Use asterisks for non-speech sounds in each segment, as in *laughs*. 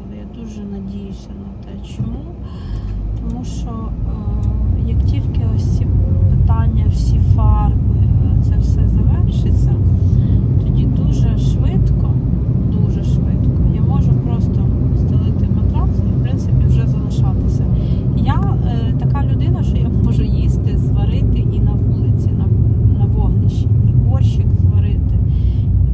завершили. Я дуже надіюся на те. Чому? Тому що е, як тільки ось ці питання, всі фарби, е, це все завершиться, тоді дуже швидко, дуже швидко я можу просто стелити матрац і в принципі вже залишатися. Я е, така людина, що я можу їсти, зварити і на вулиці, на, на вогнищі, і борщик зварити,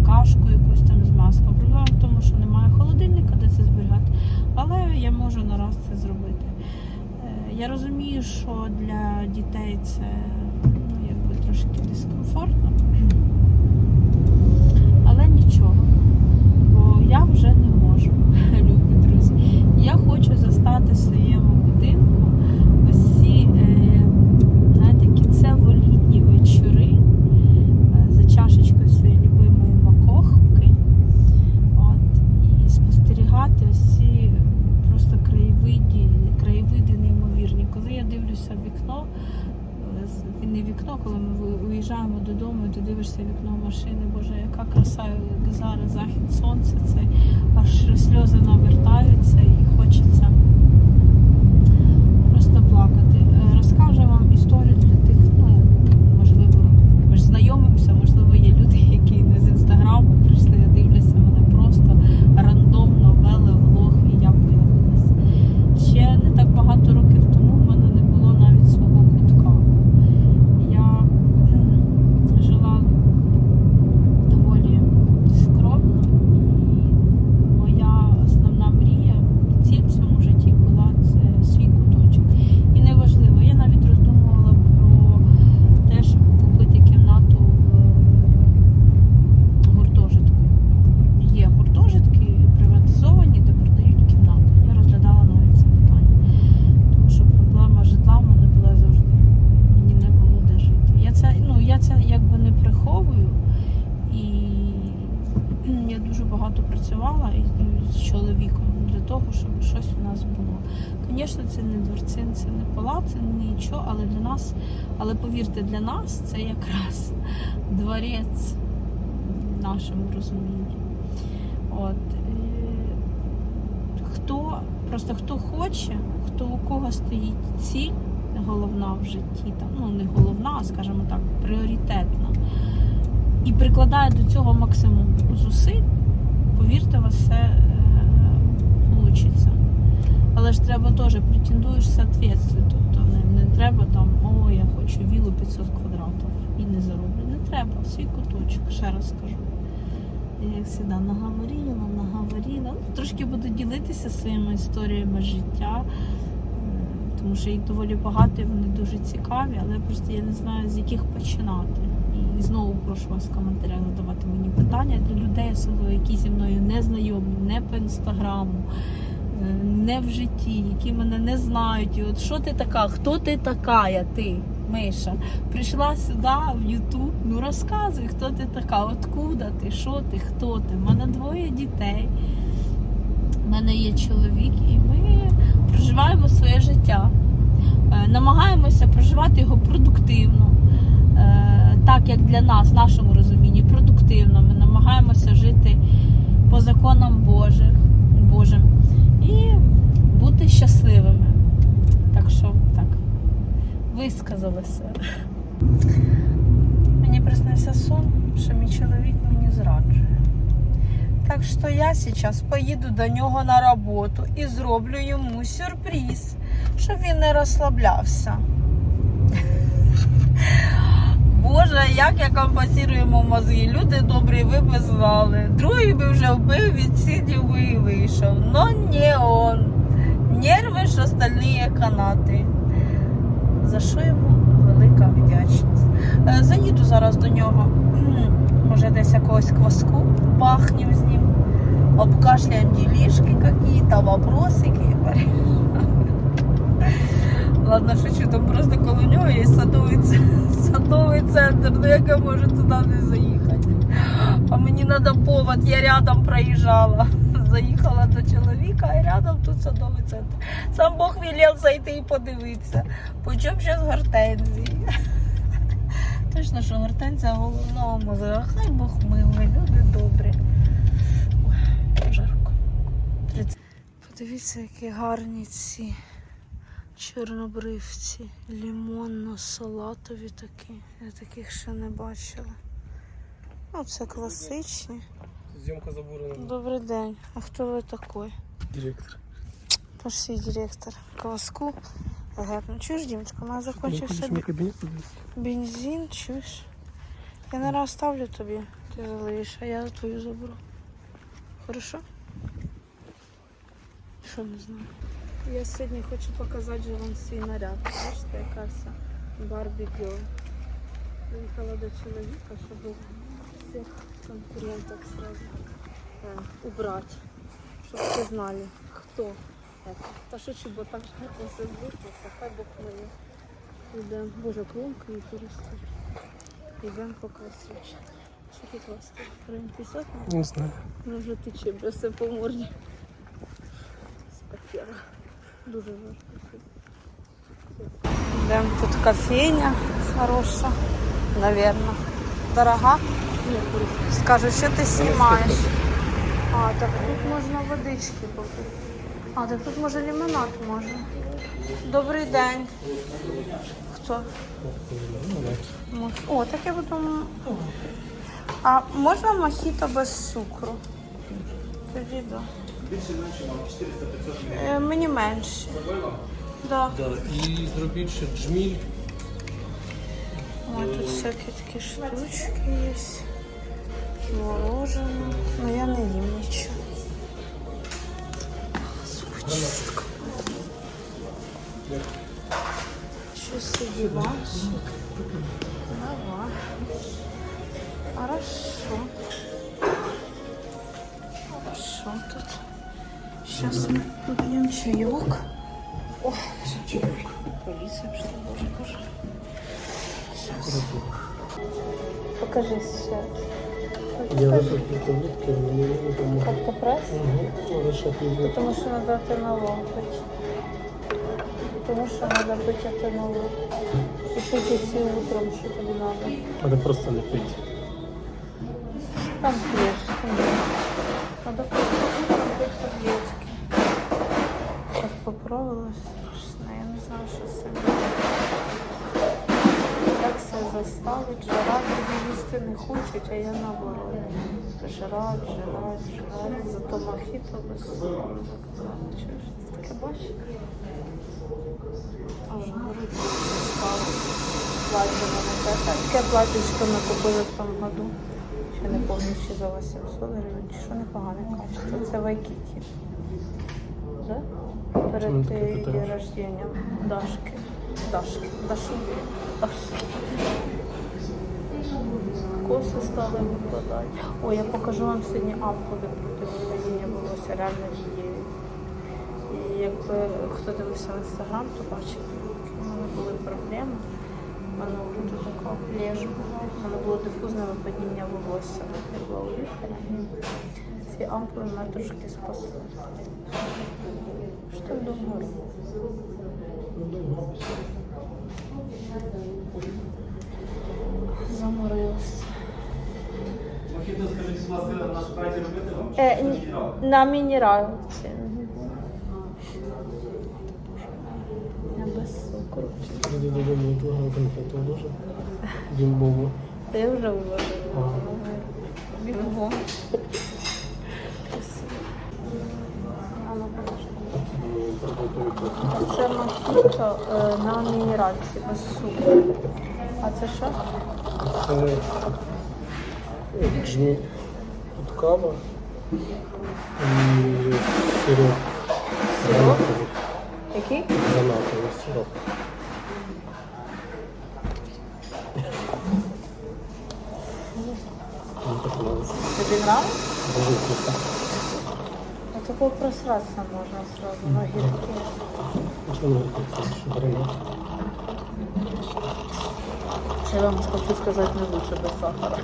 і кашку якусь там з м'яском. Проблема в тому, що немає холодильника, де це зберігати, але я можу нараз це зробити. Е, Я розумію, що для дітей це ну, якби трошки дискомфортно, але нічого, бо я вже не можу, любі друзі. Я хочу застати в своєму будинку ось ці, е, знаєте, кінцево-літні вечори е, за чашечкою своєї любимої макохки. От, і спостерігати ось ці просто краєвиді, краєвиди неймовірні. Коли я дивлюся в вікно, е, з- не вікно, коли ми уїжджаємо додому, і ти дивишся вікно машини, Боже, яка краса, як зараз захід сонця, це аж сльози навертаються і хочеться просто плакати. Е, Розкажу вам історію для тих, ну, можливо, ми ж знайомимося, можливо, є люди, які не з інстаграму прийшли, а дивляться мене просто рандомно вели влог і я появилась. Ще не так багато років тому в мене не було навіть свого кутка. Я кхм, жила доволі скромно, і моя основна мрія і ціль в цьому житті була це свій куточок. І неважливо, я навіть роздумувала про те, щоб купити кімнату в гуртожитку. Є гуртожитки приватизовані, де продають кімнати. Я розглядала навіть це питання. Тому що проблема житла в мене була завжди. Мені не було де жити. Я це, ну, я це якби не приховую. І я дуже багато працювала із- з чоловіком для того, щоб щось у нас було. Звісно, це не дворцин, це не палац, це нічого, але для нас, але повірте, для нас це якраз *laughs* дворець в нашому розумінні. От. е, Хто, просто хто хоче, хто у кого стоїть ціль головна в житті, там, ну не головна, а скажімо так, пріоритетна, і прикладає до цього максимум зусиль, повірте, у вас все вийде. Але ж треба теж претендуєш соответствие. Тобто не, не треба там, о, я хочу вілу 500 квадратів і не зароблю. Не треба, свій куточок, ще раз скажу. Я як завжди наговорила, наговорила. Ну, трошки буду ділитися своїми історіями життя, тому що їх доволі багато і вони дуже цікаві, але просто я не знаю, з яких починати. І знову прошу вас в коментарях задавати мені питання для людей, особливо які зі мною не знайомі, не по інстаграму, е, не в житті, які мене не знають. І от що ти така? Хто ти така, я ти? Миша, прийшла сюди в Ютуб, ну розказуй, хто ти така, откуда ти, що ти, хто ти. У мене двоє дітей, у мене є чоловік, і ми проживаємо своє життя. Е, Намагаємося проживати його продуктивно, так як для нас, в нашому розумінні, продуктивно. Ми намагаємося жити по законам Божих, Божим і бути щасливими. Так що так, висказалася. Мені приснився сон, що мій чоловік мені зраджує. Так що я зараз поїду до нього на роботу і зроблю йому сюрприз, щоб він не розслаблявся. Боже, як я компенсую мозги. Люди добрі, ви б знали. Другий би вже вбив, відсидів би і вийшов. Но не он. Нерви ж остальні канати. За що йому велика вдячність. Е, Заїду зараз до нього. Може, десь якогось кваску пахнем з ним. Обкашляем делишки какие-то, вопросики. Ладно, шучу, там просто коло нього є садовий, *laughs* садовий центр, ну як я можу туди не заїхати. А мені треба повод, я рядом проїжджала. *laughs* Заїхала до чоловіка, а рядом тут садовий центр. Сам Бог велів зайти і подивитися. По чому зараз гортензії. *laughs* То смішно, що гортензія головного мозга. Хай Бог милий, люди добрі. Ой, жарко. Подивіться, які гарні ці чорнобривці. Лімонно-салатові такі. Я таких ще не бачила. Ну, це класичні. Зйомка заборонена. Добрий день. А хто ви такий? Директор. Пошли, директор. Кваску. Ага, ну чуєш, Дімочка, у нас закінчився мій бензин, чуєш? Я не оставлю тобі, ти залиєш, а я твою заберу. Хорошо? Що не знаю. Я сьогодні хочу показати же вам свій наряд. Бачите, якась Барбі Герл. Приїхала до чоловіка, щоб всіх конкурентів сразу е, убрати. Щоб всі знали, хто. Та шучу, бо так жарко все збутися, хай Бог мені. Йдемо. Боже, клумки і перестать. Йдемо поки свіч. Що тут у вас? Гривень 50? Не знаю. Ну вже тече, все по морді. Спекера. Дуже жарко. Йдемо тут кофейня хороша, наверное. Дорога? Скажу, що ти знімаєш? А, так тут можна водички попити. А, так тут може лимонад можна. Добрий день. Хто? О, так я буду. А можна мохіто без цукру? Тоді да. Е, Мені менше. Да. Да. І зробіть ще джміль. Ой, тут всякі такі штучки є. Мороженое. Ну я не їм нічого. Зубочистка. Щось диванчик. Давай. Хорошо Сейчас мы попьем чаек. О, полиция что боже, боже. Сейчас. Покажи сейчас. Я випив таблетки, мені не допомогли. Как-то пресс? Угу. Ще пізно. Потому что надо атенолол пить. Потому что надо пить атенолол. И пить идти утром, что тебе надо. Треба просто не пити. Там пьешь, там пьешь. Надо просто утром пить таблетки. Поправилась. страшно. Я не знаю, що цим. Так все заставить, жрать, тобі їсти не хочуть, а я наоборот. Жрать, жрать, жрать. Зато мохіто без цукру. Чуєш, ти таке бачиш? Аж горить стало. Плаття мене теж. Таке платтячко ми купили в тому году. Ще не пам'ятаю, чи за 800 гривень, чи що непогане качество. Це Вайкіті. Да? Перед е, рождения Дашки. Дашки. Дашуги. Дашки. Коси стали викладати. Ой, я покажу вам сьогодні ампули проти випадіння волосся, реально дієві. І якби хто дивився в інстаграм, то бачив, які в мене були проблеми. У мене тут така плеж була. У мене було дифузне випадіння волосся. Я була у лікаря. Ці ампули мене трошки спасли. Що думаю? Заморилась. Мохіто, скажіть, будь ласка, на спрайті робити вам? Е, н- на мінералці. Я без цукру. Іди додому, твого конфету може. Бімбову. Та я вже вложила. Ага. Бігом. А ну, подожди. Це мохіто е, на мінеральці без цукру. А це що? Це джміль. Тут кава і сироп. Сироп? Який? Гранатовий сироп. Тобі нравится? Дуже вкусно. Такого просраться можна сразу на? Це я вам хочу сказати не лучше без сахара.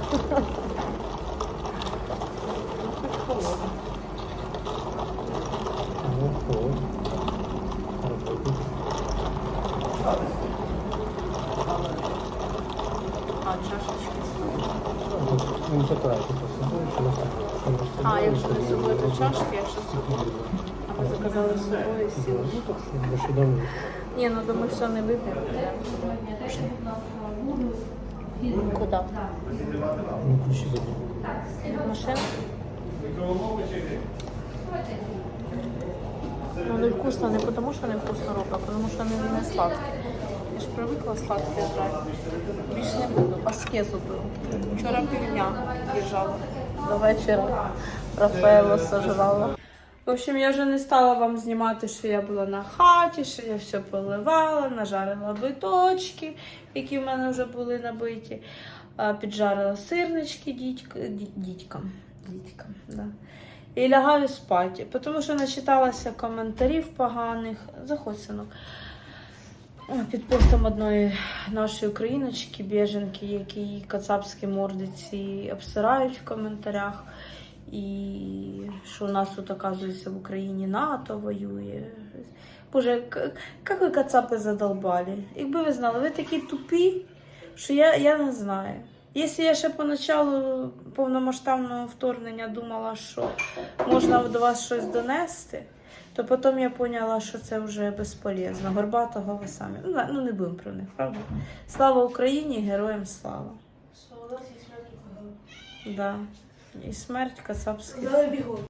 Ого. Работник. чашечки. Ну, не питайте по собою, що на собою. А, якщо не з собою, чашки, якщо з собою. А ви заказали з собою і сіли. Ні, ну ми все не вип'ємо. Куди? Ну, ключі забув. Машина? Ну, не вкусно не тому, що не вкусно роблю, а тому що не, не сладке. Я ж привикла сладке брати. Більше не буду. Аскезу беру. Вчора півдня держала. До вечора Рафаело сожрала. В общем, я вже не стала вам знімати, що я була на хаті, що я все поливала, нажарила биточки, які в мене вже були набиті. Піджарила сирнички дідьк, ді- дідькам. дідькам да. І лягаю спати, тому що начиталася коментарів поганих. Заходь, синок. О, Під постом одної нашої україночки, біженки, які кацапські мордиці обсирають в коментарях. І що у нас тут, оказується, в Україні НАТО воює. Боже, як ви кацапи задолбали? Якби ви знали, ви такі тупі, що я, я не знаю. Якщо я ще поначалу повномасштабного вторгнення думала, що можна до вас щось донести, то потім я поняла, що це вже безполезно. Горбатого ви самі. Ну, ну не будемо про них, правда? Слава Україні, героям слава. Да. І смерть кацапських.